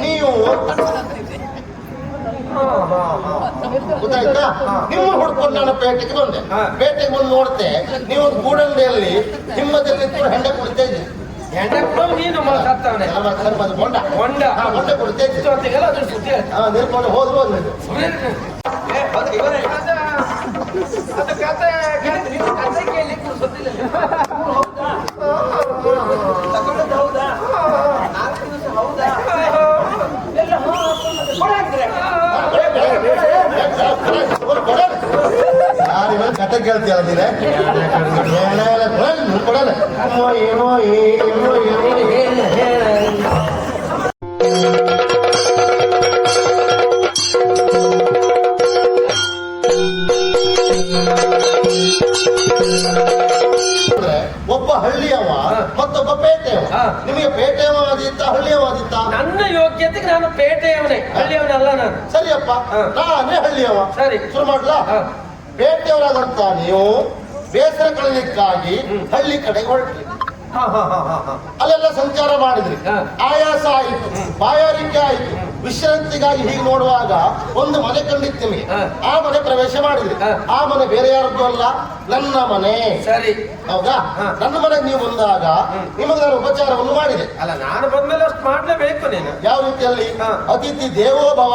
ನೀವು ಗೊತ್ತಾಯ್ತಾ? ನಿಮ್ಮ ಹುಡ್ಕೊಂಡು ನಾನು ಪೇಟೆಗೆ ಬಂದೆ. ಪೇಟೆಗೆ ಬಂದು ನೋಡ್ತೆ ನೀವು ಒಂದು ಗೂಡಂಡಿಯಲ್ಲಿ ಹಿಮ್ಮದಲ್ಲಿ ಹೆಂಡೆ ಕುಡಿತಾ ಇದ್ದೀನಿ ಎಂಡ ಕೂಡ. ನೀನು ಮಾತಾಡ್ತಾವನೆ ನಮ್ಮ ಕರ್ಮದ ಮೊಂಡ ಹೊಂಡ ಹಾ, ಮೊಂಡ ಕುಡಿತಾ ಇದ್ರಿ ಇಷ್ಟೊತ್ತಿಗೆಲ್ಲ ಅದ್ರ ಸುದ್ದಿ ಆಯ್ತು. ಹಾ ನಿಲ್ಕೊಂಡು ಹೋದ್ರು ಹೋದ್ರು ಏ, ಅದು ಇವರೇ. ಅದು- ಅದು ಕತೆ ಕೇಳ್ತು. ನೀನು ಕತೆ ಕೇಳ್ಲಿಕ್ಕೆ ಸುದ್ದಿಲ್ಲ. ತಗೊಂಡದ್ದು ಹೌದಾ? ನಾಲ್ಕು ದಿವಸ ಹೌದಾ? ಎಲ್ಲ ಹೂ ಹಾಕೊಂಡು ಕೊಡ ಹಾಕ್ತೀರಾ? ನೀನೆ ಕೊಡಲ್ಲ, ಕೊಡಲ್ಲ ಏನೋ ಏನೋ ಏನೋ ಹೇಳ ಒಬ್ಬ ಹಳ್ಳಿಯವ ಮತ್ತೊಬ್ಬ ಪೇಟೆಯವ. ನಿಮಗೆ ಪೇಟೆಯವ ಆದಿತ್ತ ಹಳ್ಳಿಯವ ಆದಿತ್ತ ನನ್ನ ಯೋಗ್ಯತೆಗೆ ನಾನು ಪೇಟೆಯವನೇ. ಹಳ್ಳಿಯವನಲ್ಲ ನಾನು. ಸರಿಯಪ್ಪ. ನಾನೇ ಹಳ್ಳಿಯವ. ಸರಿ. ಶುರು ಮಾಡ್ಲಾ? ಹಾ. ಪೇಟೆಯವರಾದಂತ ನೀವು ಬೇಸರ ಕಳೆದಕ್ಕಾಗಿ ಹಳ್ಳಿ ಕಡೆಗೆ ಹೊರಟ್ರಿ. ಅಲ್ಲೆಲ್ಲ ಸಂಚಾರ ಮಾಡಿದ್ರಿ. ಆಯಾಸ ಆಯಿತು. ಬಾಯಾರಿಕೆ ಆಯಿತು. ವಿಶ್ರಾಂತಿಗಾಗಿ ಹೀಗೆ ನೋಡುವಾಗ ಒಂದು ಮನೆ ಕಂಡಿತ್ತು ನಿಮಗೆ. ಆ ಮನೆ ಪ್ರವೇಶ ಮಾಡಿದ್ರಿ. ಆ ಮನೆ ಬೇರೆ ಯಾರದ್ದು ಅಲ್ಲ? ನನ್ನ ಮನೆ. ಸರಿ. ಹೌದಾ? ನನ್ನ ಮನೆಗೆ ನೀವು ಬಂದಾಗ ನಿಮಗೆ ನಾನು ಉಪಚಾರವನ್ನು ಮಾಡಿದೆ. ಅಲ್ಲ ನಾನು ಬಂದ್ಮೇಲೆ ಅಷ್ಟು ಮಾಡಲೇಬೇಕು ನೀನು. ಯಾವ ರೀತಿಯಲ್ಲಿ. ಅತಿಥಿ ದೇವೋಭವ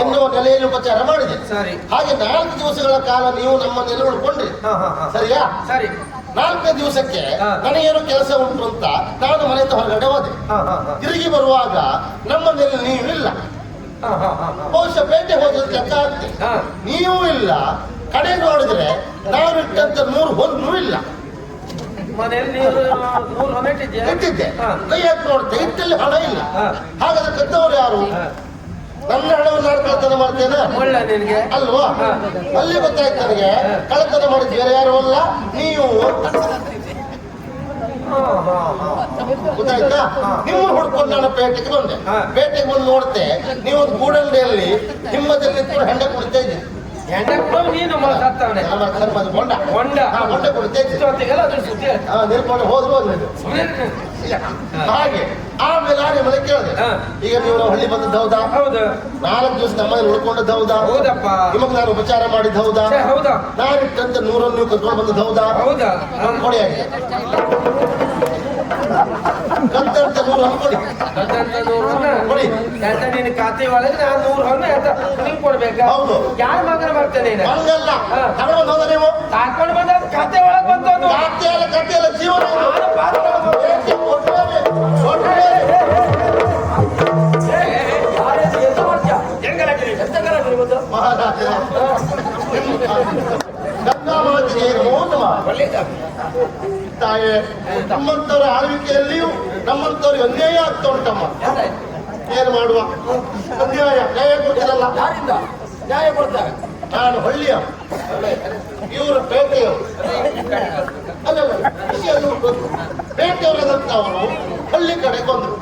ಎನ್ನುವ ನೆಲೆಯಲ್ಲಿ ಉಪಚಾರ ಮಾಡಿದೆ. ಸರಿ. ಹಾಗೆ ನಾಲ್ಕು ದಿವಸಗಳ ಕಾಲ ನೀವು ನಮ್ಮನ್ನೆಲ್ಲ ಉಳ್ಕೊಂಡ್ರಿ. ಹಾ, ಹಾ, ಹಾ. ಸರಿಯಾ? ಸರಿ. ನಾಲ್ಕನೇ ದಿವಸಕ್ಕೆ. ನನಗೇನು ಕೆಲಸ ಉಂಟು ಅಂತ ನಾನು ಮನೆಯಿಂದ ಹೊರಗಡೆ ಹೋದೆ. ತಿರುಗಿ ಬರುವಾಗ ನಮ್ಮ ನೀವಿಲ್ಲ ನೀವು ಹಾ. ಬಹುಶಃ ಪೇಟೆ ಹೋಗೋದಕ್ಕೆ ಅಂತ ಆಗ್ತದೆ. ನೀವು ಇಲ್ಲ ಕಡೆ ನೋಡಿದ್ರೆ ನಾನು ಇಟ್ಟಂತ ನೂರು ಹೊನ್ನು ಇಲ್ಲ ಇಟ್ಟಿದ್ದೆ. ಕೈ ಹಾಕಿ ನೋಡ್ತೆ ಇಟ್ಟಲ್ಲಿ ಹಣ ಇಲ್ಲ. ಹಾಗಾದ್ರೆ ಕದ್ದವರು ಯಾರು. ನನ್ನ ಹಣವನ್ನು ನಾನು ಕಳ್ತನ ಮಾಡ್ತೇನೆ? ಅಲ್ವಾ? ಅಲ್ಲಿ ಗೊತ್ತಾಯ್ತು ನನಗೆ. ಕಳ್ಳತನ ಮಾಡಿದ ಬೇರೆ ಯಾರು ಅಲ್ಲ ನೀವು. ಗೊತ್ತಾಯ್ತಾ? ನಿಮ್ಮ ಹುಡ್ಕೊಂಡು ನಾನು ಪೇಟೆಗೆ ಬಂದೆ. ಪೇಟೆಗೆ ಬಂದು ನೋಡ್ತೆ ನೀವು ಒಂದು ಗೂಡಂಡಿಯಲ್ಲಿ ಹಿಮ್ಮದಲ್ಲಿ ನಿಂತ್ಕೊಂಡು ಹೆಂಡೆ ಕುಡಿತಾ ಹೋದ್ರು ಹಾಗೆ. ಆಮೇಲೆ ಕೇಳಿದೆ. ಈಗ ನೀವು ನಾವು ಹಳ್ಳಿ ಬಂದದ್ದು ಹೌದಾ? ಹೌದು. ನಾಲ್ಕು ದಿವಸ ನಮ್ಮಲ್ಲಿ ಉಳ್ಕೊಂಡದ್ದು ಹೌದಾ? ಹೌದಪ್ಪ. ನಿಮಗೆ ನಾನು ಉಪಚಾರ ಮಾಡಿದ ಹೌದಾ? ಹೌದಾ? ನಾನು ಇಟ್ಟಂತ ನೂರನ್ನು ನೀವು ಕರ್ಕೊಂಡು ಬಂದದ್ದು ಹೌದಾ? ಹೌದಾ? ಕೊಡಿ ನೂರು ಕೊಡಿ. ನಿನ್ನ ಖಾತೆ ಒಳಗೆ ನಾನು ನೂರು ನಿಂಗೆ ಕೊಡ್ಬೇಕಾ? ಹೌದು. ಯಾರ ಮಗನ ಬರ್ತೇನೆ ನೀನು? ಹಂಗಲ್ಲ. ಹಾ. ತಗೊಂಡು ಹೋದ ನೀವು. ಬಂದ ಖಾತೆ ಒಳಗೆ ಅಲ್ಲ ಅಲ್ಲ ಜೀವನ ತಾಯೇ ನಮ್ಮಂತವರ ಆಳ್ವಿಕೆಯಲ್ಲಿಯೂ ನಮ್ಮಂತವ್ರಿಗೆ ಅನ್ಯಾಯ ಆಗ್ತಾ ಉಂಟಮ್ಮ ಏನ್ ಮಾಡುವ ಅನ್ಯಾಯ ನ್ಯಾಯ ಕೊಡ್ತಿರಲ್ಲ ನ್ಯಾಯ ಕೊಡ್ತಾರೆ ನಾನು ಹಳ್ಳಿಯ ಇವರು ಪೇಟೆಯವರು ಅದಲ್ಲ ವಿಷಯ ಅವರು. ಪೇಟೆಯವರಾದಂತವರು ಹಳ್ಳಿ ಕಡೆ ಬಂದ್ರು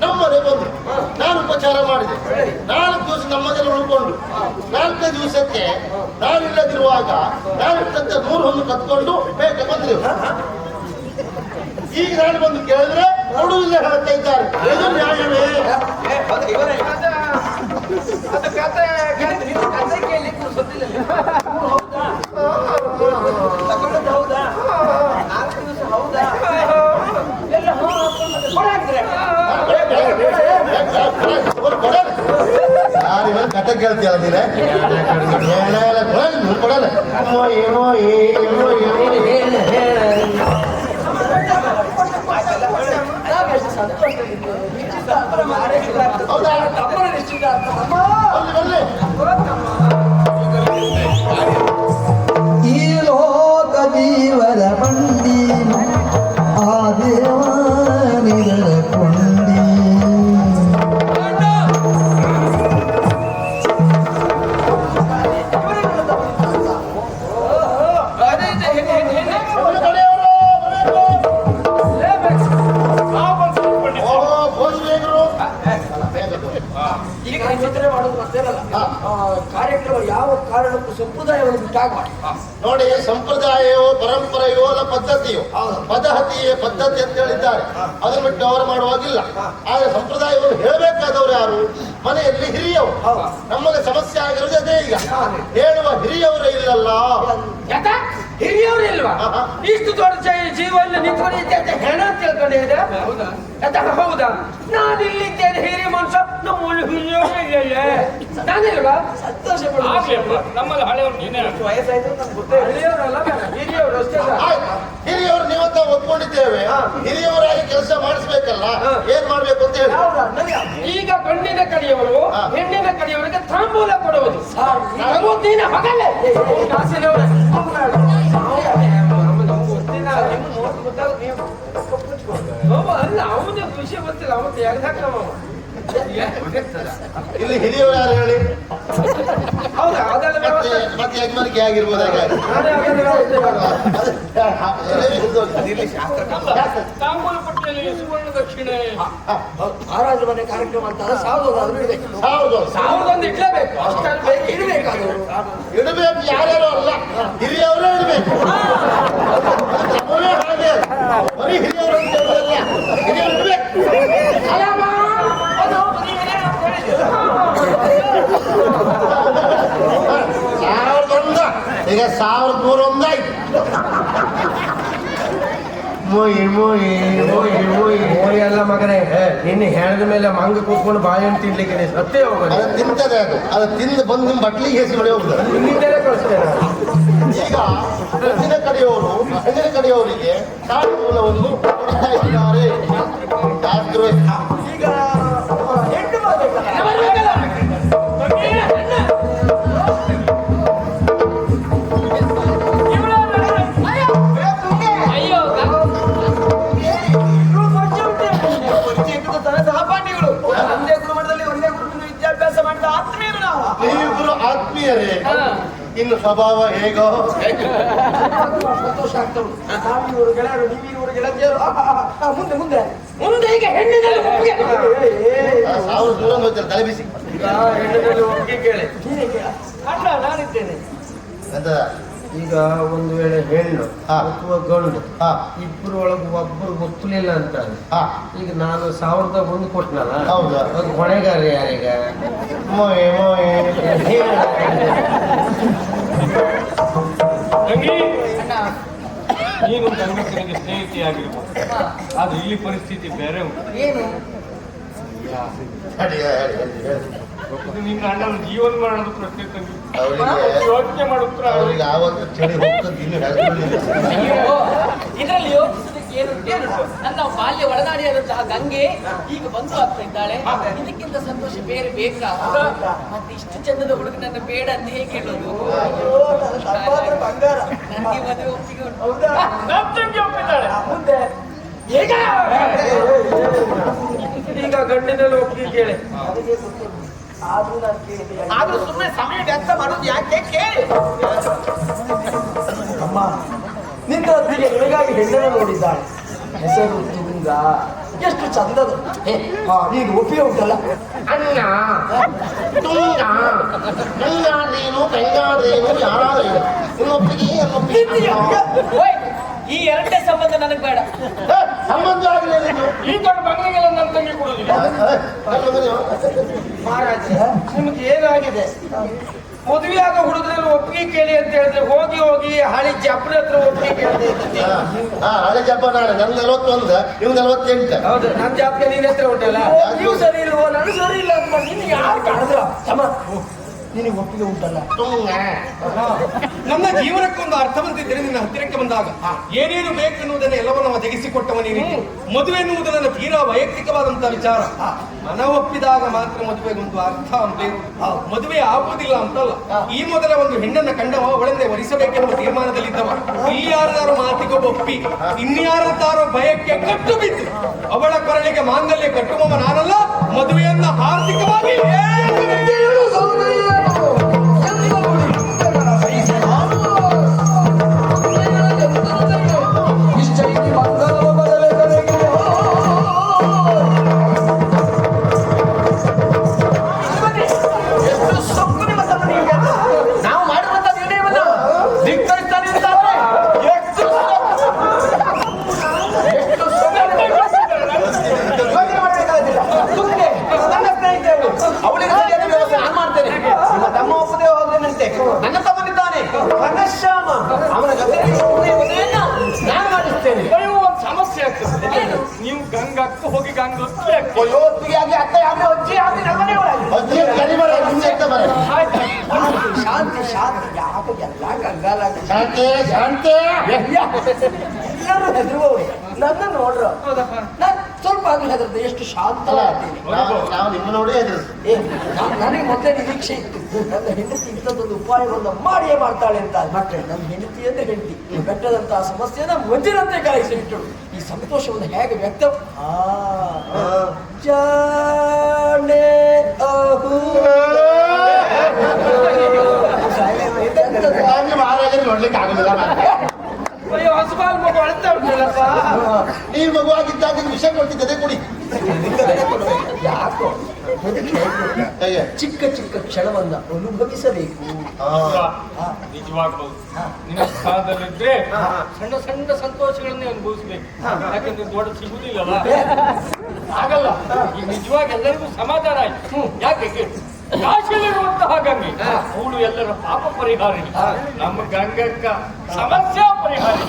ನಮ್ಮನೆ ಬಂದ್ರು ಉಪಚಾರ ಮಾಡಿದೆ. ನಾಲ್ಕು ದಿವಸ ನಮ್ಮದನ್ನು ಉಳ್ಕೊಂಡು ನಾಲ್ಕನೇ ದಿವಸಕ್ಕೆ ನಾವಿಲ್ಲದಿರುವಾಗ ನಾನು ಇಟ್ಟಂತ ನೂರು ಹೊಂದು ಕತ್ಕೊಂಡು ಬೇಗ ಬಂದ್ರು ಈಗ ನಾನು ಬಂದು ಕೇಳಿದ್ರೆ ಕೊಡುವುದಿಲ್ಲ ಹೇಳ್ತಾ ಇದ್ದಾರೆ. ಇದು ನ್ಯಾಯವೇ ಅದು ಇವರೇ. ಅದು- ಅದು ಕತೆ ಕೇಳ್ತು. ನೀನು ಕತೆ ಕೇಳ್ಲಿಕ್ಕೆ ಸುದ್ದಿಲ್ಲ. ಹೌದಾ? ತಗೊಂಡದ್ದು ಹೌದಾ? ನಾಲ್ಕು ದಿವಸ ಹೌದಾ? ಎಲ್ಲ ಹೂ ಹಾಕೊಂಡು ಕೊಡ ಹಾಕ್ತೀರಾ? ಯಾರಿಗ ಕತೆ ಕೇಳ್ತೀಯಲ್ಲ ನೀನೆ ಏನಾಗಲ್ಲ, ಕೊಡಲ್ಲ, ನೀನು ಕೊಡಲ್ಲ ಅಮ್ಮ, ಏನೋ ಏನೋ ಏನೋ ನಾವೆಷ್ಟು ಸಂತೋಷದಿದ್ದು. ಪದ್ಧತಿಯೇ ಪದ್ಧತಿ ಅಂತ ಹೇಳಿದ್ದಾರೆ. ಅದನ್ನು ಬಿಟ್ಟು ಅವರು ಮಾಡುವಾಗಿಲ್ಲ. ಆದ್ರೆ ಸಂಪ್ರದಾಯವನ್ನು ಹೇಳಬೇಕಾದವರು ಯಾರು? ಮನೆಯಲ್ಲಿ ಹಿರಿಯವರು ನಮ್ಮಲ್ಲಿ ಸಮಸ್ಯೆ ಆಗಿರೋದು ಅದೇ ಈಗ. ಹೇಳುವ ಹಿರಿಯವರೇ ಇಲ್ಲಲ್ಲ. ಯಾಕ? ಹಿರಿಯವರು ಇಲ್ವಾ? ಇಷ್ಟು ದೊಡ್ಡ ಜೀವನ ನಿಂತ್ಕೊಂಡಿದ್ದೆ ಅಂತ ಹೆಣ ತಿಳ್ಕೊಂಡಿದ್ದೆ ಯಾಕ? ಹೌದಾ? ನಾನು ಇಲ್ಲಿದ್ದೇನೆ ಹಿರಿಯ ಮನುಷ್ಯ. ನಮ್ಮ ಹಿರಿಯವರು ಇಲ್ಲ. ನಾನಿಲ್ವಾ ಸಂತೋಷ ಆಗ್ಲಿಪ್ಪ ನಮ್ಮಲ್ಲಿ ಹಳೆಯವ್ರು ನೀನೇ ಹಿರಿಯವರಲ್ಲ ಗೊತ್ತೇ ಅಷ್ಟೇ ಅಲ್ಲ. ಆಯ್ತು. ಹಿರಿಯವರು ನೀವತ್ತ ಒಪ್ಕೊಂಡಿದ್ದೇವೆ. ಹಿರಿಯವರಾಗಿ ಕೆಲಸ ಮಾಡಿಸ್ಬೇಕಲ್ಲ. ಏನ್ ಮಾಡ್ಬೇಕು ಅಂತ ಹೇಳಿ. ಈಗ ಗಂಡಿನ ಕಡೆಯವರು. ಹೆಣ್ಣಿನ ಕಡೆಯವರಿಗೆ ತಾಂಬೂಲ ಕೊಡುವುದು. ಕಾಸಿನವರೇ. ಅವ್ವ ಅಲ್ಲ ಅವನ ವಿಷಯ ಗೊತ್ತಿಲ್ಲ ಅವನು ಯಾಕೆ ಇಲ್ಲಿ ಹಿರಿಯವರು ಯಾರು ಹೇಳಿ? ಹೌದಾ? ಅದೆಲ್ಲ ಮತ್ತೆ ವ್ಯವಸ್ಥೆ ಮತ್ತೆ ಯಜಮಾನಿಕೆ ಆಗಿರ್ಬೋದು ಹಾಗಾಗಿ ನಾನೇ ಅದೆಲ್ಲ ವ್ಯವಸ್ಥೆ ಮಾಡುವ. ತಾಂಬೂಲ ಪಟ್ಟಿಯಲ್ಲಿ ಸುವರ್ಣ ದಕ್ಷಿಣೆ. ಮಹಾರಾಜ ಮನೆ ಕಾರ್ಯಕ್ರಮ ಅಂತ ಹೌದು. ಸಾವಿರದೊಂದು ಇಡ್ಲೇಬೇಕು. ಅಷ್ಟಲ್ಲಿ ಬೇಕು ಇಡಬೇಕಾದ್ರು ಇಡಬೇಕು ಯಾರ್ಯಾರು ಅಲ್ಲ. ಹಿರಿಯವರೇ ಇಡಬೇಕು ಕ್ರಮವೇ ಹಾಗೆ ಬರೀ ಹಿರಿಯವರು ಅಂತ ಹೇಳೋದಲ್ಲ ಹಿರಿಯರು ಇಡಬೇಕು ಅಲ್ಲಮ್ಮ, ಅದು ಬರೀ ಏನೇ ಅಂತ ಹೇಳಿದ್ರು. ಸಾವಿರದ ಒಂದ ಈಗ ನೂರ ಒಂದಾಯ್ತು ಮೊಯ್ ಮೊಯ್ ಮೊಯ್ ಮೊಯ್ ಓರಿ ಅಲ್ಲ ಮಗನೇ ನಿನ್ನೆ ಹೆಣದ ಮೇಲೆ ಮಂಗ ಕೂತ್ಕೊಂಡು ಬಾಳೆಹಣ್ಣು ತಿನ್ಲಿಕ್ಕೆ ಸತ್ತೇ ಹೋಗೋದು ಅದು ತಿಂತದೆ ಅದು. ಅದು ತಿಂದು ಬಂದು ನಿಮ್ಮ ಬಟ್ಲಿಗೆ ಹೇಸಿ ಹೊಡೆ ಹೋಗ್ತದೆ. ನಿನ್ನಿಂದಲೇ ಕಳಿಸ್ತೇನೆ ಈಗ ಹೆಚ್ಚಿನ ಕಡೆಯವರು ಹೆಚ್ಚಿನ ಕಡೆಯವರಿಗೆ ಕೊಡ್ತಾ ಇದ್ದಾರೆ. ಈಗ ಇನ್ನು ಸ್ವಭಾವ ಹೇಗೋ? ಸಂತೋಷ ಆಗ್ತಾ ಉಂಟು ಇವರು ಗೆಳೆಯರು ನೀವಿವರು ಗೆಳತಿಯರು ಆ, ಆ, ಆ, ಮುಂದೆ ಮುಂದೆ ಮುಂದೆ ಈಗ ಹೆಣ್ಣಿನಲ್ಲಿ ಒಪ್ಪಿಗೆ ಆ, ಸಾವಿರ ದೂರ ಹೋಗ್ತಾರೆ ತಲೆ ಬಿಸಿ. ಈಗ ಹೆಣ್ಣಿನಲ್ಲಿ ಒಪ್ಪಿಗೆ ಕೇಳಿ ನೀನೇ ಕೇಳ ಅಲ್ಲ ನಾನಿದ್ದೇನೆ ಅಂತ ಈಗ ಒಂದು ವೇಳೆ ಹೆಣ್ಣು ಹಾ. ಅಥವಾ ಗಂಡು ಹಾ. ಇಬ್ಬರು ಒಳಗೆ ಒಬ್ಬರು ಗೊತ್ತಿಲ್ಲ ಅಂತ ಹಾ. ಈಗ ನಾನು ಸಾವಿರದ ಒಂದು ಕೊಟ್ಟನಲ್ಲ? ಹೌದು. ಅದು ಹೊಣೆಗಾರ ಯಾರೀಗ? ಮೋಯೆ ಮೊಯ್. ತಂಗಿ ನೀನು ಸ್ನೇಹಿತಿ ಆಗಿರ್ಬೋದು ಆದ್ರೆ ಇಲ್ಲಿ ಪರಿಸ್ಥಿತಿ ಬೇರೆ ಉಂಟು. ನಿನ್ನ ಅಣ್ಣನ ಜೀವನ ಮಾಡೋದು ಪ್ರಶ್ನೆ ತಂಗಿ ಅವಳಿಗೆ ಯೋಚನೆ ಮಾಡುತ್ತ? ಚಳಿ ಹೋಗ್ತದೆ ಇದರಲ್ಲಿ ಯೋಚಿಸಲಿಕ್ಕೆ ಏನು ಏನು ನನ್ನ ಬಾಲ್ಯ ಒಳನಾಡಿಯಾದಂತಹ ಗಂಗೆ ಈಗ ಬಂದು ಆಗ್ತಾ ಇದ್ದಾಳೆ. ಇದಕ್ಕಿಂತ ಸಂತೋಷ ಬೇರೆ ಬೇಕಾ? ಮತ್ತೆ ಇಷ್ಟು ಚಂದದ ಹುಡುಗ ನನ್ನ ಬೇಡ ಅಂತ ಹೇಗೆ ಹೇಳೋದು? ನನಗೆ ಮದುವೆ ಒಪ್ಪಿಗೆ ಉಂಟು. ಈಗ? ಈಗ ಗಂಡಿನಲ್ಲಿ ಒಪ್ಪಿಗೆ ಕೇಳಿ. ಆದ್ರೂ ನಾನು ಕೇಳಿದೆ ಆದ್ರೂ ಸುಮ್ಮನೆ ಸಮಯ ವ್ಯರ್ಥ ಮಾಡೋದು ಯಾಕೆ? ಕೇಳಿ. ಅಮ್ಮ ನಿನ್ನ ಹೊತ್ತಿಗೆ ನಿನಗಾಗಿ ಹೆಣ್ಣನ್ನು ನೋಡಿದ್ದಾಳೆ ಹೆಸರು ತುಂಗ ಎಷ್ಟು ಚಂದದ ಹೇ, ಹಾ ನೀನು ಒಪ್ಪಿಗೆ ಉಂಟಲ್ಲ ಅಣ್ಣ ತುಂಗ ಗಂಗಾಡ್ರೇನು ಬೆಂಗಾಡ್ರೇನು ಯಾರಾದ್ರೇನು ಇನ್ನೊಬ್ರಿಗೆ ಇನ್ನೊಬ್ರಿಗೆ ಓಯ್, ಈ ಎರಡನೇ ಸಂಬಂಧ ನನಗೆ ಬೇಡ. ಸಂಬಂಧ ಆಗಲಿಲ್ಲ ನೀನು ಈ ದೊಡ್ಡ ಬಂಗಲೆಗೆಲ್ಲ ನನ್ನ ತಂಗಿ ಕೊಡೋದಿಲ್ಲ. ಮಹಾರಾಜ ನಿಮ್ಗೆ ಏನಾಗಿದೆ? ಮದುವೆಯಾಗ ಹುಡುಗರಲ್ಲಿ ಒಪ್ಪಿಗೆ ಕೇಳಿ ಅಂತ ಹೇಳಿದ್ರೆ ಹೋಗಿ ಹೋಗಿ ಹಳಿ ಜಪ್ಪನ ಹತ್ರ ಒಪ್ಪಿಗೆ ಕೇಳಿದೆ ಇದ್ದಿದ್ದೆ. ಹಾ ಹಳೆ ಜಬ್ಬ ನಾಳೆ. ನನ್ ನಲವತ್ತೊಂದು ಇವ್ ನಲವತ್ತೆಂಟು. ಹೌದು ನನ್ನ ಜಾಪ್ಗೆ ನೀನ್ ಹತ್ರ ಉಂಟಲ್ಲ? ನೀವು ಸರಿ ಇಲ್ವೋ? ನಾನು ಸರಿ ಇಲ್ಲ ಅಂತ. ನಿನ್ನ ಯಾರು ಕಾಣಿದ್ರ? ತಮ್ಮ ನಿನಗೆ ಒಪ್ಪಿಗೆ ಉಂಟಲ್ಲ? ತುಂಗ. ನಮ್ಮ ಜೀವನಕ್ಕೊಂದು ಅರ್ಥವಂತಿದ್ದರೆ ನಿನ್ನ ಹತ್ತಿರಕ್ಕೆ ಬಂದಾಗ ಏನೇನು ಬೇಕೆನ್ನುವುದನ್ನು ಎಲ್ಲವನ್ನು ನಾವು ತೆಗೆಸಿಕೊಟ್ಟವ ನೀನು ಮದುವೆ ಎನ್ನುವುದು ನನ್ನ ತೀರಾ ವೈಯಕ್ತಿಕವಾದಂತಹ ವಿಚಾರ. ಮನ ಒಪ್ಪಿದಾಗ ಮಾತ್ರ ಮದುವೆಗೊಂದು ಅರ್ಥ ಅಂತ. ಮದುವೆ ಆಗುವುದಿಲ್ಲ ಅಂತಲ್ಲ. ಈ ಮೊದಲ ಒಂದು ಹೆಣ್ಣನ್ನ ಕಂಡವ ಅವಳನ್ನೇ ವರಿಸಬೇಕೆಂಬ ತೀರ್ಮಾನದಲ್ಲಿದ್ದವ. ಇಲ್ಲಿ ಯಾರದಾರೋ ಮಾತಿಗೆ ಒಪ್ಪಿ ಇನ್ಯಾರದಾರೋ ಭಯಕ್ಕೆ ಕಟ್ಟು ಬಿದ್ದು ಅವಳ ಕೊರಳಿಗೆ ಮಾಂಗಲ್ಯ ಕಟ್ಟುವವ ನಾನಲ್ಲ ಮದುವೆಯನ್ನ ಆರ್ಥಿಕವಾಗಿ ಎಲ್ಲ ಕಂಗಾಲಾಗ ಶಾಂತಿ ಶಾಂತಿ. ಎಲ್ಲರೂ ಹೆದರುವವ್ರೆ ನನ್ನ ನೋಡ್ರು. ನಾನು ಸ್ವಲ್ಪ ಆಗಲಿ ಹೆದರ್ದೆ. ಎಷ್ಟು ಶಾಂತ ಅಲ್ಲ ನಾವು ನಿಮ್ಮ ನೋಡಿ ನನಗೆ ಮೊದಲೇ ನಿರೀಕ್ಷೆ ಇತ್ತು. ನನ್ನ ಹೆಂಡತಿ ಇಂಥದ್ದೊಂದು ಉಪಾಯವನ್ನು ಮಾಡಿಯೇ ಮಾಡ್ತಾಳೆ ಅಂತ. ಮತ್ತೆ ನನ್ನ ಹೆಂಡತಿಯನ್ನೇ ಹೆಂಡತಿ. ಬೆಟ್ಟದಂತಹ ಸಮಸ್ಯೆಯನ್ನ ಮಂಜಿನಂತೆ ಕಾಯಿಸಿಬಿಟ್ಟಳು. ಈ ಸಂತೋಷವನ್ನು ಹೇಗೆ ವ್ಯಕ್ತ ಆ, ಮಹಾರಾಜರು ಆಗಲಿಲ್ಲ ಅಯ್ಯೋ ಹಸುಬಾಲ್ ಮಗು ಅಳ್ತಾ ಉಂಟಲ್ಲಪ್ಪ. ನೀವು ಮಗುವಾಗಿದ್ದಾಗ ವಿಷಯ ಕೊಡ್ತಿದ್ದೆ ಕುಡಿ. ಯಾಕೋ? ಚಿಕ್ಕ ಚಿಕ್ಕ ಕ್ಷಣವನ್ನ ಅನುಭವಿಸಬೇಕು. ನಿಜವಾಗ್ಲೂ. ನಿಜವಾಗ್ಬೋದು ನಿಮ್ಮ ಸ್ಥಾನದಲ್ಲಿದ್ರೆ ಸಣ್ಣ ಸಣ್ಣ ಸಂತೋಷಗಳನ್ನೇ ಅನುಭವಿಸ್ಬೇಕು. ಯಾಕಂದ್ರೆ ದೊಡ್ಡ ಸಿಗುದಿಲ್ಲಲ್ಲ? ಆಗಲ್ಲ. ಈಗ ನಿಜವಾಗಿ ಎಲ್ಲರಿಗೂ ಸಮಾಧಾನ ಆಯ್ತು. ಯಾಕೆ? ಕೇಳಿ? ಕಾಶಿಯಲ್ಲಿರುವಂತಹ ಗಂಗೆ ಅವಳು ಎಲ್ಲರ ಪಾಪ ಪರಿಹಾರಿಣಿ ನಮ್ಮ ಗಂಗಕ್ಕ ಸಮಸ್ಯೆ ಪರಿಹಾರಿ.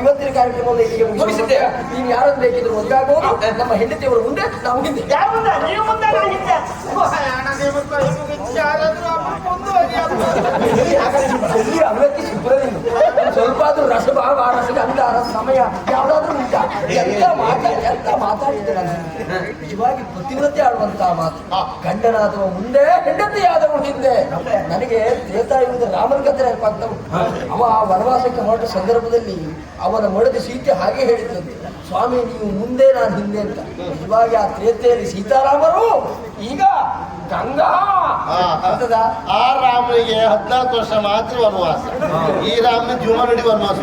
ಇವತ್ತಿನ ಕಾರ್ಯಕ್ರಮದಲ್ಲಿ ಇಲ್ಲಿಗೆ ಮುಗಿಸಿದ್ದೇವೆ ನೀವು ಯಾರನ್ನು ಬೇಕಿದ್ರು ಮುಂದಾಗಬಹುದು ನಮ್ಮ ಹೆಂಡತಿಯವರು ಮುಂದೆ ನಾವು ಹಿಂದೆ ಯಾರು ಮುಂದೆ? ನೀವು ಮುಂದೆ ನಾನು ಹಿಂದೆ. ಎಲ್ಲಿ. ಸ್ವಲ್ಪ ಆದ್ರೂ ರಸಭಾವ ರಸ ಗಂಧ ರಸ ಸಮಯ ಯಾವ್ದಾದ್ರೂ ಉಂಟ. ಎಂತ ಮಾತಾಡಿ ಎಂತ ಮಾತಾಡಿದ್ದೆ ನಾನು ನಿಜವಾಗಿ ಪ್ರತಿವೃತ್ತಿ ಆಡುವಂತಹ ಮಾತು. ಗಂಡನಾದವ ಮುಂದೆ ಹೆಂಡತಿಯಾದವ ಹಿಂದೆ. ನನಗೆ ತ್ರೇತಾಯುಗದ ರಾಮನ ಕಥೆ ನೆನಪಾಗ್ತವು ಅವ ಆ ವನವಾಸಕ್ಕೆ ಹೊರಟ ಸಂದರ್ಭದಲ್ಲಿ ಅವನ ಮಡದಿ ಸೀತೆ ಹಾಗೆ ಹೇಳಿದ್ದಂತೆ ಸ್ವಾಮಿ ನೀವು ಮುಂದೆ ನಾನು ಹಿಂದೆ ಅಂತ. ಇವಾಗ ಆ ತ್ರೇತೆಯಲ್ಲಿ ಸೀತಾರಾಮರು ಈಗ ಗಂಗಾ. ಆ, ರಾಮನಿಗೆ ಹದಿನಾಲ್ಕು ವರ್ಷ ಮಾತ್ರ ವನವಾಸ. ಈ ರಾಮನ ಜೀವನ ನಡಿ ವನವಾಸ.